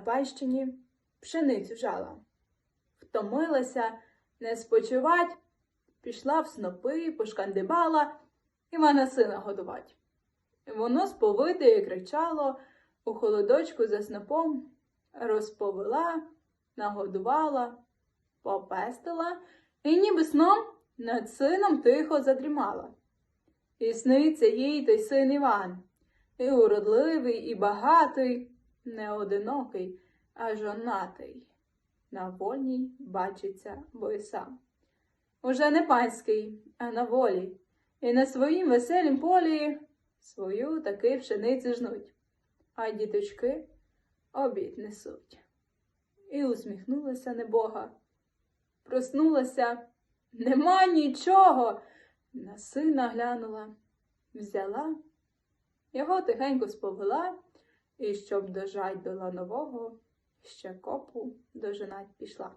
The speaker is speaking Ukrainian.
на пайщині пшеницю жала. Втомилася не спочивать, пішла в снопи, пошкандибала Івана сина годувать. Воно сповите і кричало, у холодочку за снопом розповела, нагодувала, попестила і ніби сном над сином тихо задрімала. І сниться їй той син Іван, і уродливий, і багатий, не одинокий, а жонатий. На вольній бачиться, бо й сам. Уже не панський, а на волі, і на своїм веселім полі свою таки пшеницю жнуть, а діточки обід несуть. І усміхнулася небога. Проснулася, нема нічого. На сина глянула, взяла, його тихенько сповела, і щоб дожать до ланового, ще копу дожинать пішла.